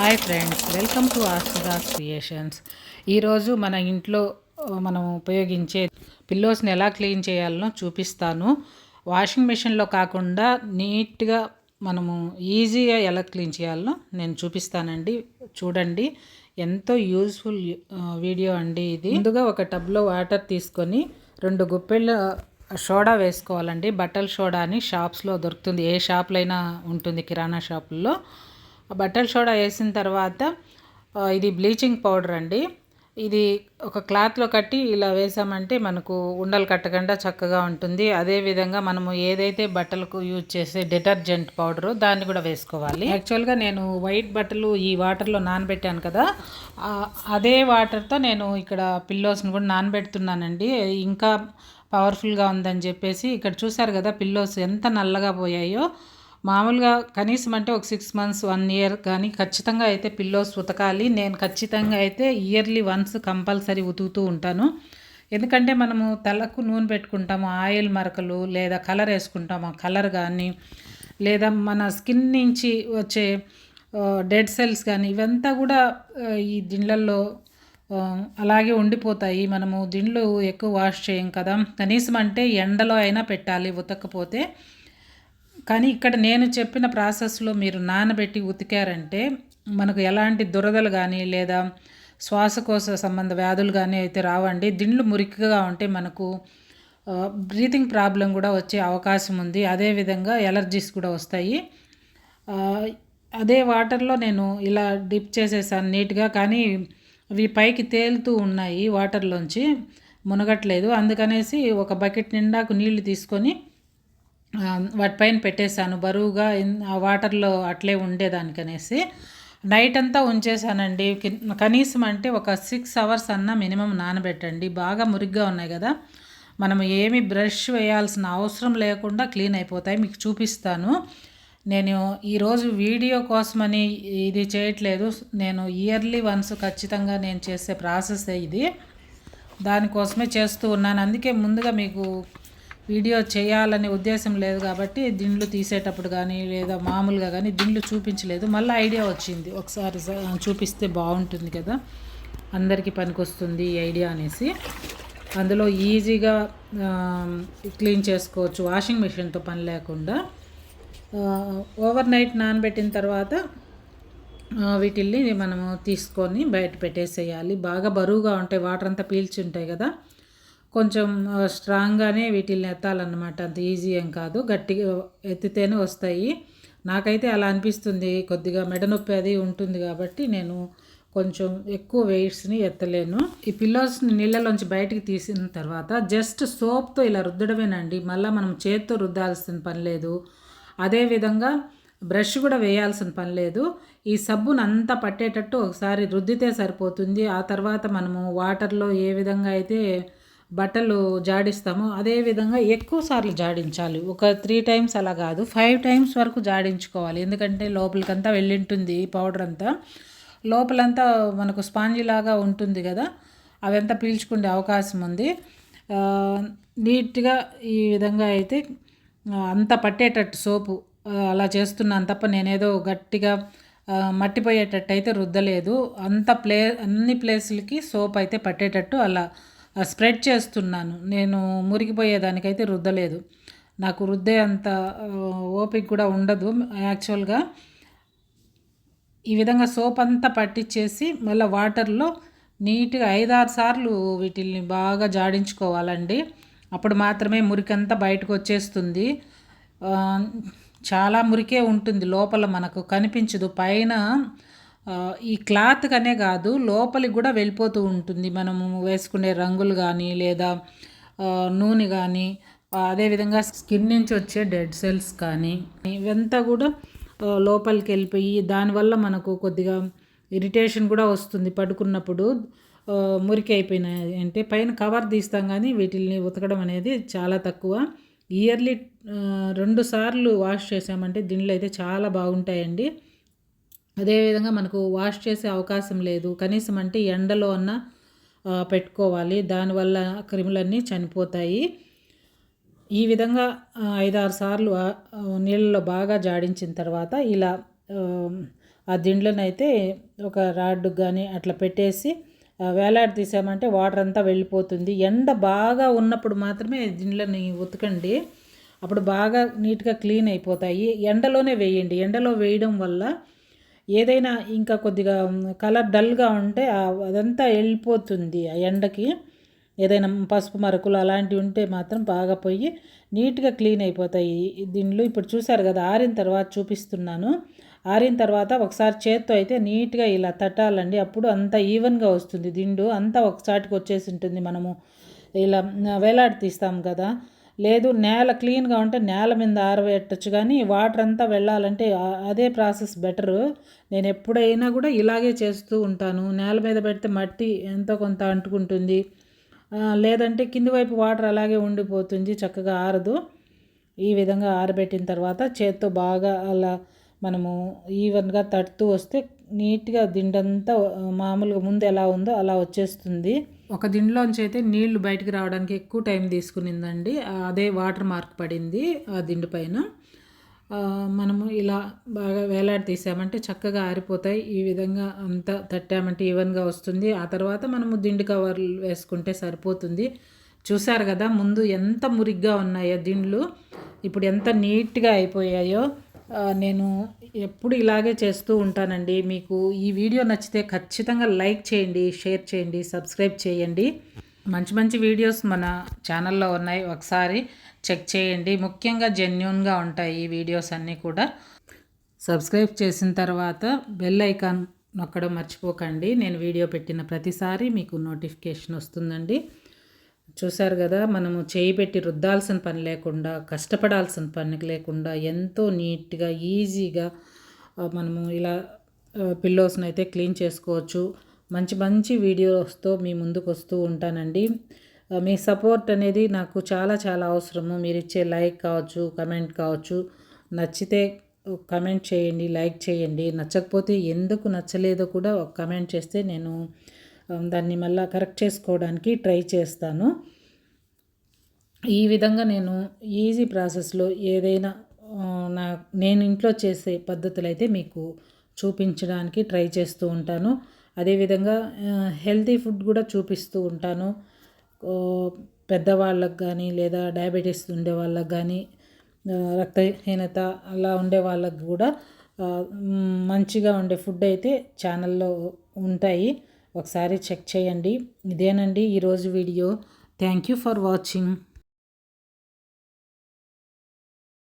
Hi friends welcome to ఆస్తుదాస్ creations. ఈరోజు మన ఇంట్లో మనం ఉపయోగించే పిల్లోస్ని ఎలా క్లీన్ చేయాలనో చూపిస్తాను. వాషింగ్ మెషిన్లో కాకుండా నీట్గా మనము ఈజీగా ఎలా క్లీన్ చేయాలనో నేను చూపిస్తానండి. చూడండి ఎంతో యూస్ఫుల్ వీడియో అండి ఇది. ముందుగా ఒక టబ్లో వాటర్ తీసుకొని రెండు గుప్పెళ్ళ సోడా వేసుకోవాలండి. బట్టల సోడా అని షాప్స్లో దొరుకుతుంది ఏ షాప్లైనా ఉంటుంది కిరాణా షాపుల్లో. బట్టల సోడా వేసిన తర్వాత ఇది బ్లీచింగ్ పౌడర్ అండి. ఇది ఒక క్లాత్లో కట్టి ఇలా వేసామంటే మనకు ఉండలు కట్టకుండా చక్కగా ఉంటుంది. అదేవిధంగా మనము ఏదైతే బట్టలకు యూజ్ చేసే డిటర్జెంట్ పౌడరు దాన్ని కూడా వేసుకోవాలి. యాక్చువల్గా నేను వైట్ బట్టలు ఈ వాటర్లో నానబెట్టాను కదా అదే వాటర్తో నేను ఇక్కడ పిల్లోస్ని కూడా నానబెడుతున్నానండి. ఇంకా పవర్ఫుల్గా ఉందని చెప్పేసి ఇక్కడ చూసారు కదా పిల్లోస్ ఎంత నల్లగా పోయాయో. మామూలుగా కనీసం అంటే ఒక సిక్స్ మంత్స్ వన్ ఇయర్ కానీ ఖచ్చితంగా అయితే పిల్లోస్ ఉతకాలి. నేను ఖచ్చితంగా అయితే ఇయర్లీ వన్స్ కంపల్సరీ ఉతుకుతూ ఉంటాను. ఎందుకంటే మనము తలకు నూనె పెట్టుకుంటాము ఆయిల్ మరకలు లేదా కలర్ వేసుకుంటాము. ఆ కలర్ కానీ లేదా మన స్కిన్ నుంచి వచ్చే డెడ్ సెల్స్ కానీ ఇవంతా కూడా ఈ దిండ్లల్లో అలాగే ఉండిపోతాయి. మనము దిండ్లు ఎక్కువ వాష్ చేయం కదా. కనీసం అంటే ఎండలో అయినా పెట్టాలి ఉతకపోతే. కానీ ఇక్కడ నేను చెప్పిన ప్రాసెస్లో మీరు నానబెట్టి ఉతికారంటే మనకు ఎలాంటి దురదలు కానీ లేదా శ్వాసకోశ సంబంధ వ్యాధులు కానీ అయితే రావండి. దిండ్లు మురికిగా ఉంటే మనకు బ్రీతింగ్ ప్రాబ్లం కూడా వచ్చే అవకాశం ఉంది. అదేవిధంగా ఎలర్జీస్ కూడా వస్తాయి. అదే వాటర్లో నేను ఇలా డిప్ చేసేసాను నీట్గా కానీ అవి పైకి తేలుతూ ఉన్నాయి వాటర్లోంచి మునగట్లేదు. అందుకనేసి ఒక బకెట్ నిండాకు నీళ్ళు తీసుకొని వాటిపైన పెట్టేశాను. బరువుగా ఆ వాటర్లో అట్లే ఉండేదానికనేసి నైట్ అంతా ఉంచేసానండి కనీసం అంటే ఒక సిక్స్ అవర్స్ అన్నా మినిమం నానబెట్టండి. బాగా మురిగ్గా ఉన్నాయి కదా. మనం ఏమి బ్రష్ వేయాల్సిన అవసరం లేకుండా క్లీన్ అయిపోతాయి. మీకు చూపిస్తాను. నేను ఈరోజు వీడియో కోసమని ఇది చేయట్లేదు. నేను ఇయర్లీ వన్స్ ఖచ్చితంగా నేను చేసే ప్రాసెస్ ఇది. దానికోసమే చేస్తూ ఉన్నాను. అందుకే ముందుగా మీకు వీడియో చేయాలనే ఉద్దేశం లేదు కాబట్టి దిండ్లు తీసేటప్పుడు కానీ లేదా మామూలుగా కానీ దిండ్లు చూపించలేదు. మళ్ళీ ఐడియా వచ్చింది. ఒకసారి చూపిస్తే బాగుంటుంది కదా. అందరికీ పనికొస్తుంది ఈ ఐడియా అనేసి. అందులో ఈజీగా క్లీన్ చేసుకోవచ్చు. వాషింగ్ మిషన్తో పని లేకుండా ఓవర్ నైట్ నానబెట్టిన తర్వాత వీటిల్ని మనము తీసుకొని బయట పెట్టేసేయాలి. బాగా బరువుగా ఉంటాయి వాటర్ అంతా పీల్చి ఉంటాయి కదా. కొంచెం స్ట్రాంగ్గానే వీటిల్ని ఎత్తాలన్నమాట. అంత ఈజీ ఏం కాదు. గట్టిగా ఎత్తితేనే వస్తాయి. నాకైతే అలా అనిపిస్తుంది. కొద్దిగా మెడ నొప్పి అది ఉంటుంది కాబట్టి నేను కొంచెం ఎక్కువ వెయిట్స్ని ఎత్తలేను. ఈ పిల్లోస్ని నీళ్ళలోంచి బయటికి తీసిన తర్వాత జస్ట్ సోప్తో ఇలా రుద్దడమేనండి. మళ్ళీ మనం చేత్తో రుద్దాల్సిన పని లేదు. అదేవిధంగా బ్రష్ కూడా వేయాల్సిన పని లేదు. ఈ సబ్బును అంతా పట్టేటట్టు ఒకసారి రుద్దితే సరిపోతుంది. ఆ తర్వాత మనము వాటర్లో ఏ విధంగా అయితే బట్టలు జాడిస్తామో అదే విధంగా ఎక్కువ సార్లు జాడించాలి. ఒక త్రీ టైమ్స్ అలా కాదు ఫైవ్ టైమ్స్ వరకు జాడించుకోవాలి. ఎందుకంటే లోపలికంతా వెళ్ళింటుంది ఈ పౌడర్ అంతా. లోపలంతా మనకు స్పాంజీ లాగా ఉంటుంది కదా అవంతా పీల్చుకునే అవకాశం ఉంది. నీట్గా ఈ విధంగా అయితే అంత పట్టేటట్టు సోపు అలా చేస్తున్నాను తప్ప నేనేదో గట్టిగా మట్టిపోయేటట్టు అయితే రుద్దలేదు. అంత ప్లే అన్ని ప్లేసులకి సోప్ అయితే పట్టేటట్టు అలా స్ప్రెడ్ చేస్తున్నాను. నేను మురిగిపోయేదానికైతే రుద్దలేదు. నాకు రుద్దే అంత ఓపిక కూడా ఉండదు. యాక్చువల్గా ఈ విధంగా సోప్ అంతా పట్టించేసి మళ్ళీ వాటర్లో నీట్గా ఐదారు సార్లు వీటిల్ని బాగా జాడించుకోవాలండి. అప్పుడు మాత్రమే మురికంతా బయటకు వచ్చేస్తుంది చాలా మురికే ఉంటుంది లోపల మనకు. కనిపించదు. పైన ఈ క్లాత్ కనే కాదు లోపలికి కూడా వెళ్ళిపోతూ ఉంటుంది. మనము వేసుకునే రంగులు కానీ లేదా నూనె కానీ అదేవిధంగా స్కిన్ నుంచి వచ్చే డెడ్ సెల్స్ కానీ ఇవంతా కూడా లోపలికి వెళ్ళిపోయి దానివల్ల మనకు కొద్దిగా ఇరిటేషన్ కూడా వస్తుంది. పడుకున్నప్పుడు మురికి అయిపోయినాయి అంటే పైన కవర్ తీస్తాం కానీ వీటిల్ని ఉతకడం అనేది చాలా తక్కువ. ఇయర్లీ రెండు సార్లు వాష్ చేసామంటే దీనిలో అయితే చాలా బాగుంటాయండి. అదేవిధంగా మనకు వాష్ చేసే అవకాశం లేదు. కనీసం అంటే ఎండలో అన్న పెట్టుకోవాలి. దానివల్ల క్రిములన్నీ చనిపోతాయి. ఈ విధంగా ఐదారు సార్లు నీళ్ళలో బాగా జాడించిన తర్వాత ఇలా ఆ, ఆ దిండ్లనైతే ఒక రాడ్డు కానీ అట్లా పెట్టేసి వేలాడదీసామంటే వేలాడి తీసామంటే వాటర్ అంతా వెళ్ళిపోతుంది. ఎండ బాగా ఉన్నప్పుడు మాత్రమే దిండ్లని ఉతకండి. అప్పుడు బాగా నీట్గా క్లీన్ అయిపోతాయి. ఎండలోనే వేయండి. ఎండలో వేయడం వల్ల ఏదైనా ఇంకా కొద్దిగా కలర్ డల్గా ఉంటే అదంతా వెళ్ళిపోతుంది ఆ ఎండకి. ఏదైనా పసుపు మరకులు అలాంటివి ఉంటే మాత్రం బాగా పోయి నీట్గా క్లీన్ అయిపోతాయి. దీనిలో ఇప్పుడు చూసారు కదా ఆరిన తర్వాత చూపిస్తున్నాను. ఆరిన తర్వాత ఒకసారి చేత్తో అయితే నీట్గా ఇలా తట్టాలండి. అప్పుడు అంతా ఈవెన్గా వస్తుంది. దిండు అంతా ఒకసాటికి వచ్చేసి ఉంటుంది మనము. ఇలా వేలాడి తీస్తాం కదా. లేదు నేల క్లీన్గా ఉంటే నేల మీద ఆరబెట్టచ్చు కానీ వాటర్ అంతా వెళ్ళాలంటే అదే ప్రాసెస్ బెటరు. నేను ఎప్పుడైనా కూడా ఇలాగే చేస్తూ ఉంటాను. నేల మీద పెడితే మట్టి ఎంతో కొంత అంటుకుంటుంది. లేదంటే కింది వైపు వాటర్ అలాగే ఉండిపోతుంది చక్కగా ఆరదు. ఈ విధంగా ఆరబెట్టిన తర్వాత చేత్తో బాగా అలా మనము ఈవెన్గా తడుతూ వస్తే నీట్గా దిండంతా మామూలుగా ముందు ఎలా ఉందో అలా వచ్చేస్తుంది. ఒక దిండులోంచి అయితే నీళ్ళు బయటికి రావడానికి ఎక్కువ టైం తీసుకునిందండి. అదే వాటర్ మార్క్ పడింది ఆ దిండు పైన. మనము ఇలా బాగా వేలాడి తీసామంటే చక్కగా ఆరిపోతాయి. ఈ విధంగా అంతా తట్టామంటే ఈవెన్గా వస్తుంది. ఆ తర్వాత మనము దిండు కవర్లు వేసుకుంటే సరిపోతుంది. చూసారు కదా ముందు ఎంత మురిగ్గా ఉన్నాయో దిండ్లు. ఇప్పుడు ఎంత నీట్గా అయిపోయాయో. నేను ఎప్పుడు ఇలాగే చేస్తూ ఉంటానండి. మీకు ఈ వీడియో నచ్చితే ఖచ్చితంగా లైక్ చేయండి షేర్ చేయండి సబ్స్క్రైబ్ చేయండి. మంచి మంచి వీడియోస్ మన ఛానల్లో ఉన్నాయి. ఒకసారి చెక్ చేయండి. ముఖ్యంగా జెన్యున్గా ఉంటాయి ఈ వీడియోస్ అన్నీ కూడా. సబ్స్క్రైబ్ చేసిన తర్వాత బెల్ ఐకాన్ నొక్కడం మర్చిపోకండి. నేను వీడియో పెట్టిన ప్రతిసారి మీకు నోటిఫికేషన్ వస్తుందండి. చూశారు కదా మనము చేయి పెట్టి రుద్దాల్సిన పని లేకుండా కష్టపడాల్సిన పని లేకుండా ఎంతో నీట్గా ఈజీగా మనము ఇలా పిల్లోస్ని అయితే క్లీన్ చేసుకోవచ్చు. మంచి మంచి వీడియోస్తో మీ ముందుకు వస్తూ ఉంటానండి. మీ సపోర్ట్ అనేది నాకు చాలా చాలా అవసరము. మీరు ఇచ్చే లైక్ కావచ్చు కమెంట్ కావచ్చు నచ్చితే కమెంట్ చేయండి లైక్ చేయండి. నచ్చకపోతే ఎందుకు నచ్చలేదో కూడా ఒక కమెంట్ చేస్తే నేను దాన్ని మళ్ళీ కరెక్ట్ చేసుకోవడానికి ట్రై చేస్తాను. ఈ విధంగా నేను ఈజీ ప్రాసెస్లో ఏదైనా నా నేను ఇంట్లో చేసే పద్ధతులు అయితే మీకు చూపించడానికి ట్రై చేస్తూ ఉంటాను. అదేవిధంగా హెల్తీ ఫుడ్ కూడా చూపిస్తూ ఉంటాను. పెద్దవాళ్ళకు కానీ లేదా డయాబెటీస్ ఉండే వాళ్ళకు కానీ రక్తహీనత అలా ఉండే వాళ్ళకి కూడా మంచిగా ఉండే ఫుడ్ అయితే ఛానల్లో ఉంటాయి. ఒకసారి చెక్ చేయండి. ఇదేనండి ఈరోజు video. Thank you for watching.